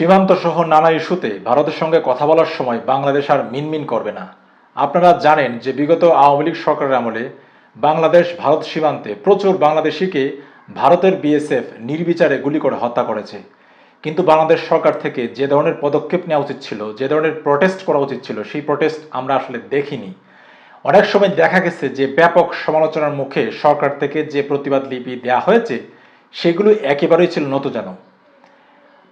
সীমান্ত সহ নানা ইস্যুতে ভারতের সঙ্গে কথা বলার সময় বাংলাদেশ আর মিনমিন করবে না। আপনারা জানেন যে বিগত আওয়ামী লীগ সরকারের আমলে বাংলাদেশ ভারত সীমান্তে প্রচুর বাংলাদেশিকে ভারতের বিএসএফ নির্বিচারে গুলি করে হত্যা করেছে। কিন্তু বাংলাদেশ সরকার থেকে যে ধরনের পদক্ষেপ নেওয়া উচিত ছিল, যে ধরনের প্রটেস্ট করা উচিত ছিল, সেই প্রটেস্ট আমরা আসলে দেখিনি। অনেক সময় দেখা গেছে যে ব্যাপক সমালোচনার মুখে সরকার থেকে যে প্রতিবাদ লিপি দেওয়া হয়েছে, সেগুলো একেবারেই ছিল নতজানো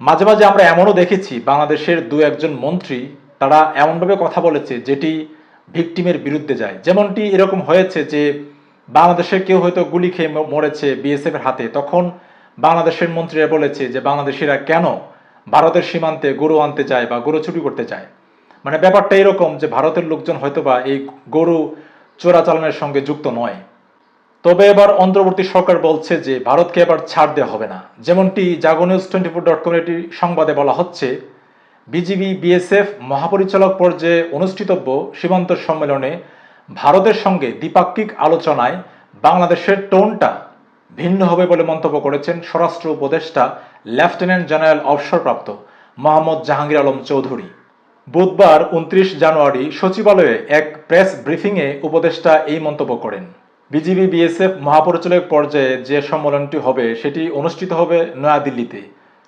মাঝে মাঝে আমরা এমনও দেখেছি বাংলাদেশের দু একজন মন্ত্রী তারা এমনভাবে কথা বলেছে যেটি ভিকটিমের বিরুদ্ধে যায়। যেমনটি এরকম হয়েছে যে বাংলাদেশের কেউ হয়তো গুলি খেয়ে মরেছে বিএসএফের হাতে, তখন বাংলাদেশের মন্ত্রীরা বলেছে যে বাংলাদেশিরা কেন ভারতের সীমান্তে গরু আনতে যায় বা গরু চুরি করতে যায় মানে ব্যাপারটা এরকম যে ভারতের লোকজন হয়তোবা এই গরু চোরাচালানের সঙ্গে যুক্ত নয়। তবে এবার অন্তর্বর্তী সরকার বলছে যে ভারতকে এবার ছাড় দেওয়া হবে না। যেমনটি Jago news twenty four dot com একটি সংবাদে বলা হচ্ছে, বিজিবি, বিএসএফ, মহাপরিচালক পর্যায়ে অনুষ্ঠিতব্য সীমান্ত সম্মেলনে ভারতের সঙ্গে দ্বিপাক্ষিক আলোচনায় বাংলাদেশের টোনটা ভিন্ন হবে বলে মন্তব্য করেছেন স্বরাষ্ট্র উপদেষ্টা লেফটেন্যান্ট জেনারেল অবসরপ্রাপ্ত মোহাম্মদ জাহাঙ্গীর আলম চৌধুরী। বুধবার উনত্রিশ জানুয়ারি সচিবালয়ে এক প্রেস ব্রিফিংয়ে উপদেষ্টা এই মন্তব্য করেন। বিজিবি, বিএসএফ মহাপরিচালক পর্যায়ে যে সম্মেলনটি হবে, সেটি অনুষ্ঠিত হবে নয়াদিল্লিতে,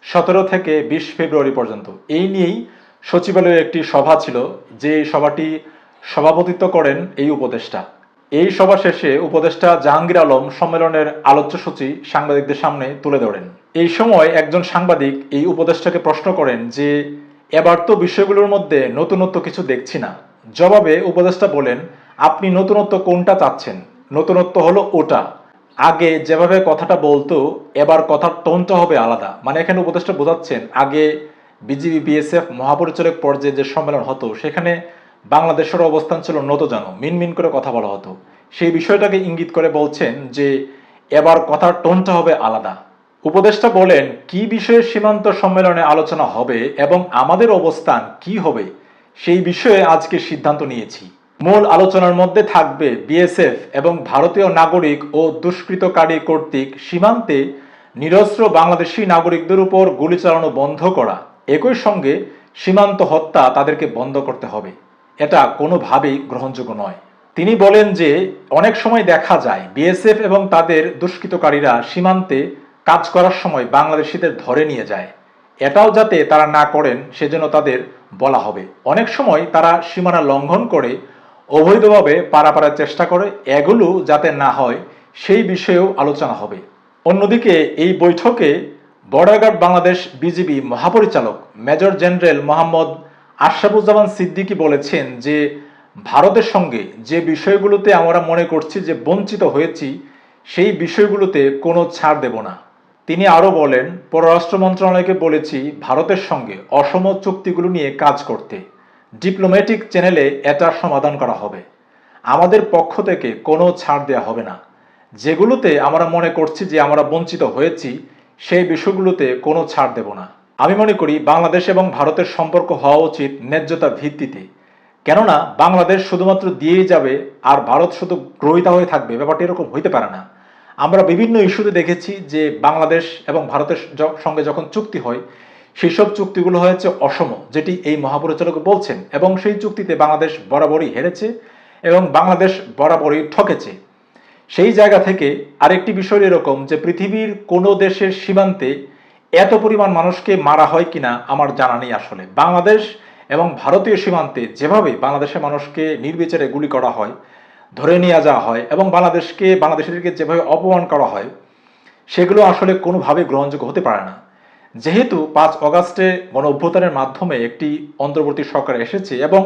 সতেরো থেকে বিশ ফেব্রুয়ারি পর্যন্ত। এই নিয়েই সচিবালয়ে একটি সভা ছিল, যে সভাটি সভাপতিত্ব করেন এই উপদেষ্টা। এই সভা শেষে উপদেষ্টা জাহাঙ্গীর আলম সম্মেলনের আলোচ্যসূচি সাংবাদিকদের সামনে তুলে ধরেন। এই সময় একজন সাংবাদিক এই উপদেষ্টাকে প্রশ্ন করেন যে, এবার তো বিষয়গুলোর মধ্যে নতুনত্ব কিছু দেখছি না। জবাবে উপদেষ্টা বলেন, আপনি নতুনত্ব কোনটা চাচ্ছেন? নতুনত্ব হলো ওটা। আগে যেভাবে কথাটা বলতো, এবার কথার টোনটা হবে আলাদা। মানে এখানে উপদেষ্টা বোঝাচ্ছেন, আগে বিজিবি, বিএসএফ মহাপরিচালক পর্যায়ে যে সম্মেলন হতো, সেখানে বাংলাদেশের অবস্থান ছিল নত নতজানো, মিনমিন করে কথা বলা হতো। সেই বিষয়টাকে ইঙ্গিত করে বলছেন যে, এবার কথার টোনটা হবে আলাদা। উপদেষ্টা বলেন, কি বিষয়ে সীমান্ত সম্মেলনে আলোচনা হবে এবং আমাদের অবস্থান কি হবে, সেই বিষয়ে আজকে সিদ্ধান্ত নিয়েছি। মূল আলোচনার মধ্যে থাকবে বিএসএফ এবং ভারতীয় নাগরিক ও দুষ্কৃতকারী কর্তৃক সীমান্তে নিরস্ত্র বাংলাদেশি নাগরিকদের উপর গুলি চালানো বন্ধ করা। একই সঙ্গে সীমান্ত হত্যা তাদেরকে বন্ধ করতে হবে। এটা কোনোভাবেই গ্রহণযোগ্য নয়। তিনি বলেন যে, অনেক সময় দেখা যায় বিএসএফ এবং তাদের দুষ্কৃতকারীরা সীমান্তে কাজ করার সময় বাংলাদেশিদের ধরে নিয়ে যায়। এটাও যাতে তারা না করেন, সেজন্য তাদের বলা হবে। অনেক সময় তারা সীমানা লঙ্ঘন করে অবৈধভাবে পারাপারের চেষ্টা করে, এগুলো যাতে না হয়, সেই বিষয়েও আলোচনা হবে। অন্যদিকে, এই বৈঠকে বর্ডার গার্ড বাংলাদেশ বিজিবি মহাপরিচালক মেজর জেনারেল মোহাম্মদ আশরাফুজ্জামান সিদ্দিকী বলেছেন যে, ভারতের সঙ্গে যে বিষয়গুলোতে আমরা মনে করছি যে বঞ্চিত হয়েছি, সেই বিষয়গুলোতে কোনো ছাড় দেব না। তিনি আরও বলেন, পররাষ্ট্র মন্ত্রণালয়কে বলেছি, ভারতের সঙ্গে অসম চুক্তিগুলো নিয়ে কাজ করতে। ডিপ্লোম্যাটিক চ্যানেলে এটা সমাধান করা হবে। আমাদের পক্ষ থেকে কোনো ছাড় দেওয়া হবে না। যেগুলোতে আমরা মনে করছি যে আমরা বঞ্চিত হয়েছি, সেই বিষয়গুলোতে কোনো ছাড় দেব না। আমি মনে করি বাংলাদেশ এবং ভারতের সম্পর্ক হওয়া উচিত ন্যায্যতার ভিত্তিতে। কেননা বাংলাদেশ শুধুমাত্র দিয়েই যাবে আর ভারত শুধু গ্রহিতা হয়ে থাকবে, ব্যাপারটি এরকম হইতে পারে না। আমরা বিভিন্ন ইস্যুতে দেখেছি যে বাংলাদেশ এবং ভারতের সঙ্গে যখন চুক্তি হয় সেই সব চুক্তিগুলো হয়েছে অসম, যেটি এই মহাপরিচালক বলছেন, এবং সেই চুক্তিতে বাংলাদেশ বরাবরই হেরেছে এবং বাংলাদেশ বরাবরই ঠকেছে। সেই জায়গা থেকে আরেকটি বিষয় এরকম যে পৃথিবীর কোনো দেশের সীমান্তে এত পরিমাণ মানুষকে মারা হয় কিনা আমার জানা নেই আসলে। বাংলাদেশ এবং ভারতীয় সীমান্তে যেভাবে বাংলাদেশের মানুষকে নির্বিচারে গুলি করা হয়, ধরে নিয়ে যাওয়া হয়, এবং বাংলাদেশকে, বাংলাদেশিদেরকে যেভাবে অপমান করা হয়, সেগুলো আসলে কোনোভাবে গ্রহণযোগ্য হতে পারে না। যেহেতু পাঁচ অগাস্টে গণ অভ্যুত্থানের মাধ্যমে একটি অন্তর্বর্তী সরকার এসেছে এবং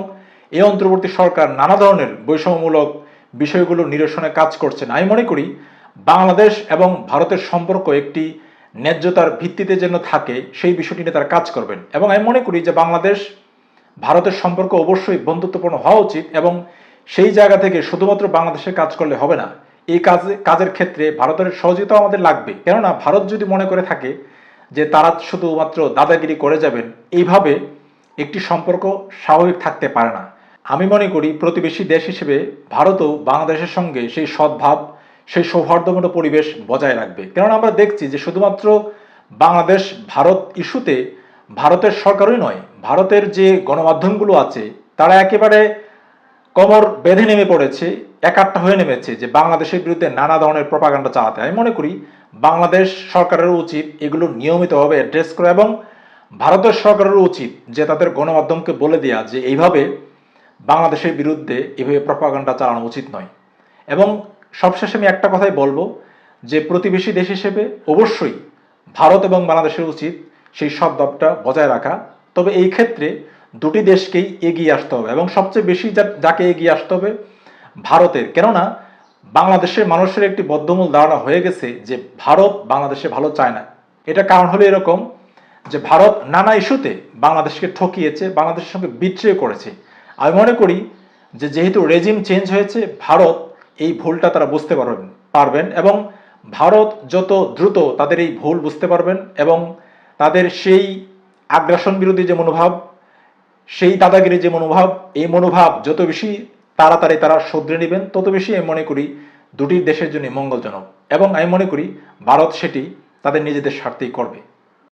এই অন্তর্বর্তী সরকার নানা ধরনের বৈষম্যমূলক বিষয়গুলো নিরসনে কাজ করছেন আমি মনে করি বাংলাদেশ এবং ভারতের সম্পর্ক একটি ন্যায্যতার ভিত্তিতে যেন থাকে, সেই বিষয়টি নিয়ে তারা কাজ করবেন। এবং আমি মনে করি যে বাংলাদেশ, ভারতের সম্পর্ক অবশ্যই বন্ধুত্বপূর্ণ হওয়া উচিত এবং সেই জায়গা থেকে শুধুমাত্র বাংলাদেশের কাজ করলে হবে না। এই কাজে, কাজের ক্ষেত্রে ভারতের সহযোগিতাও আমাদের লাগবে। কেননা ভারত যদি মনে করে থাকে যে তারা শুধুমাত্র দাদাগিরি করে যাবেন, এইভাবে একটি সম্পর্ক স্বাভাবিক থাকতে পারে না। আমি মনে করি প্রতিবেশী দেশ হিসেবে ভারতও বাংলাদেশের সঙ্গে সেই সদ্ভাব, সেই সৌহার্দ্যপূর্ণ পরিবেশ বজায় রাখবে। কেননা আমরা দেখছি যে শুধুমাত্র বাংলাদেশ, ভারত ইস্যুতে ভারতের সরকারই নয়, ভারতের যে গণমাধ্যমগুলো আছে, তারা একেবারে কমর বেঁধে নেমে পড়েছে একাট্টা হয়ে নেমেছে যে বাংলাদেশের বিরুদ্ধে নানা ধরনের প্রপাগান্ডা চালাতে। আমি মনে করি বাংলাদেশ সরকারের উচিত এগুলো নিয়মিতভাবে অ্যাড্রেস করা এবং ভারতের সরকারের উচিত যে তাদের গণমাধ্যমকে বলে দেওয়া যে এইভাবে বাংলাদেশের বিরুদ্ধে এভাবে প্রপাগান্ডা চালানো উচিত নয়। এবং সবশেষে আমি একটা কথাই বলব যে প্রতিবেশী দেশ হিসেবে অবশ্যই ভারত এবং বাংলাদেশের উচিত সেই সদ্ভাবটা বজায় রাখা। তবে এই ক্ষেত্রে দুটি দেশকেই এগিয়ে আসতে হবে এবং সবচেয়ে বেশি যাকে এগিয়ে আসতে হবে ভারতের। কেননা বাংলাদেশের মানুষের একটি বদ্ধমূল ধারণা হয়ে গেছে যে ভারত বাংলাদেশে ভালো চায় না। এটা কারণ হলো এরকম যে ভারত নানা ইস্যুতে বাংলাদেশকে ঠকিয়েছে, বাংলাদেশের সঙ্গে বিট্রে করেছে। আমি মনে করি যে যেহেতু রেজিম চেঞ্জ হয়েছে, ভারত এই ভুলটা তারা বুঝতে পারবেন পারবেন এবং ভারত যত দ্রুত তাদের এই ভুল বুঝতে পারবেন এবং তাদের সেই আগ্রাসন বিরোধী যে মনোভাব, সেই দাদাগিরি যে মনোভাব, এই মনোভাব যত বেশি তাড়াতাড়ি তারা শুধরে নেবেন, তত বেশি আমি মনে করি দুটি দেশের জন্য মঙ্গলজনক। এবং আমি মনে করি ভারত সেটি তাদের নিজেদের স্বার্থেই করবে।